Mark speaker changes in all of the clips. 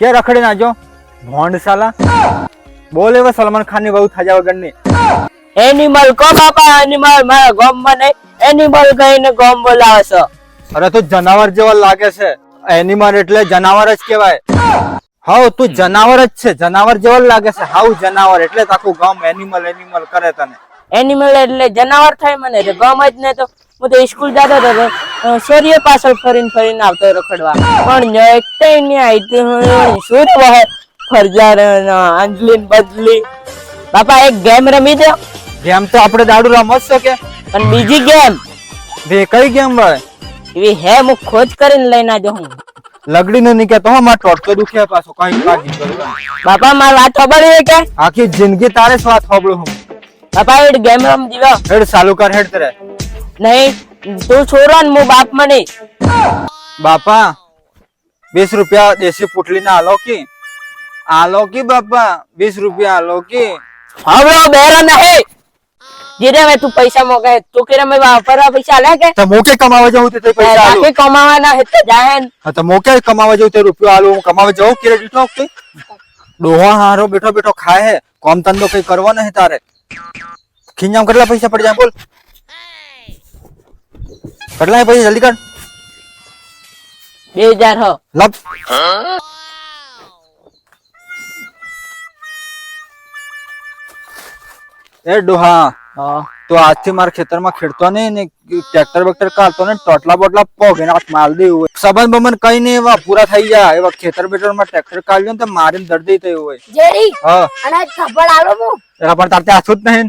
Speaker 1: કે રખડી ના જો? ભોંડ સાલા બોલે હવે સલમાન ખાનની બહુ થાજા વગરની.
Speaker 2: એનિમલ કો બાપા એનિમલ મારા ગામમાં નહીં. એનિમલ કહીને ગોમ બોલાવે છે.
Speaker 1: અરે તો જનાવર જેવા લાગે છે. એનિમલ એટલે જનાવર જ કહેવાય. હાઉ તું જનાવર જ છે. જનાવર જેવો લાગે છે. હાઉ જનાવર એટલે તાકું ગમ ગામ એનિમલ એનિમલ કરે તને.
Speaker 2: એનિમલ એટલે જનાવર થાય મને ગામ જ ને તો. હું તો સ્કૂલ જતો હતો. સૂર્ય પાછળ ફરીને ફરીને આવતો રખડવા પણ એકટે નહીં આવી સૂર્ય વહે ફરજા અંજલી બદલી. બાપા એક ગેમ રમી દો.
Speaker 1: ગેમ તો આપણે દાડુ રમત છે કે?
Speaker 2: અને બીજી ગેમ
Speaker 1: બે કઈ ગેમ ભાઈ
Speaker 2: એવી હે હું ખોજ કરીને લઈને આજો હું.
Speaker 1: લગડી નો નીકળે તો માર ટોટકો દુખે પાછો કઈ કાઢી કરું.
Speaker 2: બાપા માર વાત ખબર છે કે?
Speaker 1: આખી જિંદગી તારે સ્વાદ હોબળું હું?
Speaker 2: બાપા એડ ગેમ રમ દીવા
Speaker 1: હેડ ચાલુ કર હેડ તરે.
Speaker 2: નહીં તું છોરો ને હું બાપ મને
Speaker 1: બાપા વીસ રૂપિયા દેશી પુટલી ના આલો કી આલો કી બાપા વીસ રૂપિયા આલો કી
Speaker 2: હવે બેરા નહીં જીરે મેં તું પૈસા મોગે તું કે મેં વાપરવા પૈસા લે કે
Speaker 1: તો મોકે કમાવા જવું તે પૈસા આલો
Speaker 2: બાકી કમાવાના હે તો જાહે ને.
Speaker 1: હા તો મોકે કમાવા જવું તે રૂપિયો આલો હું કમાવા જવું કે દીઠો કે ડોહા હારો બેઠો બેઠો ખાય હે કોમ ધંધો કઈ કરવો નહીં તારે ખીંજામ કેટલા પૈસા પડી જાય બોલ કેટલા પૈસા જલ્દી કર
Speaker 2: બે હજાર હો.
Speaker 1: લપ. એ ડોહા તો આજથી મારા ખેતરમાં ખેડતો નહીં ને ટ્રેક્ટર બેક્ટર કાઢતો ને ટોટલા બોટલા પોગ એના હાથ માલ દે હોય. સંબંધ બંબંધ કઈ નહીં એવા પૂરા થઈ જાય એવા ખેતર બેટરમાં ટ્રેક્ટર કાઢ્યો ને તો મારીને દર્દી થયું હોય.
Speaker 3: જેડી
Speaker 1: હા.
Speaker 3: અને ખબર આલો હું.
Speaker 1: પણ તારતે હાથું જ નહીં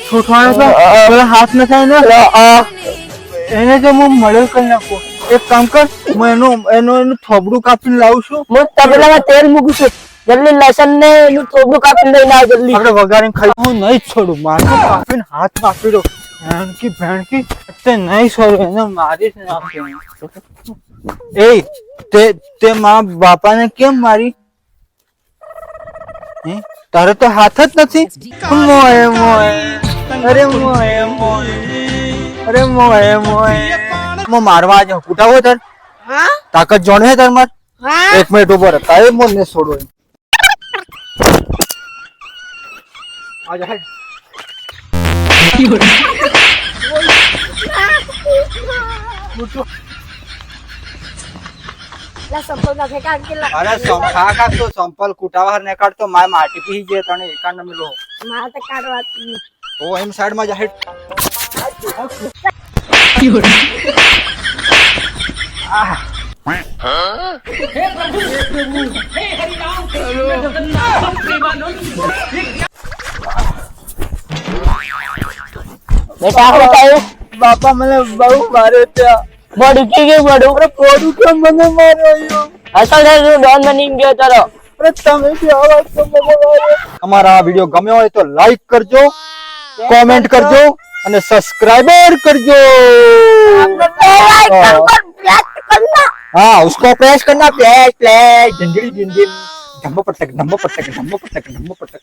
Speaker 1: છૂટવાનો છે? પેલા હાથ ન થાય ને? એને જો હું મળેલ કરી નાખું. એક કામ કર હું એનું એનું એનું થોબડું કાપીને લાવું છું.
Speaker 2: હું તબલામાં તેલ મૂકું છું. જલ્દી લસણ ને એનું થોબડું કાપીને લઈને આવ જલ્દી.
Speaker 1: આપણે વઘારીને ખાઈ હું નહીં છોડું. મારે કાપીને હાથ કાપી દો ભેણકી ભેણકી તે નહીં છોડું. એને મારી જ નાખ્યું એ તે તે મા બાપાને કેમ મારી? તારે તો હાથ જ નથી? મોય મોય. અરે મોય મોય અરે મોય મોય. મો મારવા આજે. કુટાવો તર.
Speaker 3: હા?
Speaker 1: તાકાત જોણ હે તર માર.
Speaker 3: હા.
Speaker 1: એક મિનિટ ઊભો રહે. તારે ને છોડો આજે
Speaker 3: અંકેલા
Speaker 1: અરે કાઢતો સંપલ કુટાવા ને કાઢતો. માય માટી પી જે તને એકાંડ મિલો
Speaker 3: મારે કાઢવા જ નહીં.
Speaker 1: તો એમ સાઈડમાં જા હેડ
Speaker 2: બેટા આપણે કાંઈ
Speaker 1: બાપા મને બહુ મારે ત્યાં
Speaker 2: બોડી કી ગઈ બોડું
Speaker 1: અરે પોડું કેમ મને માર્યો
Speaker 2: અસલ છે તું ડોન બની ગયો તારો
Speaker 1: અરે તમે બી આવા છો મને માર્યો. અમારા આ વિડિયો ગમ્યો હોય તો લાઈક કરજો કોમેન્ટ કરજો અને સબસ્ક્રાઇબર કરજો
Speaker 3: like करो पर प्यार करना
Speaker 1: हाँ उसको प्रेस करना प्लेस प्लेस झंझड़ी झंझड़ी धम्मो पटक धम्मो पटक धम्मो पटक धम्मो पटक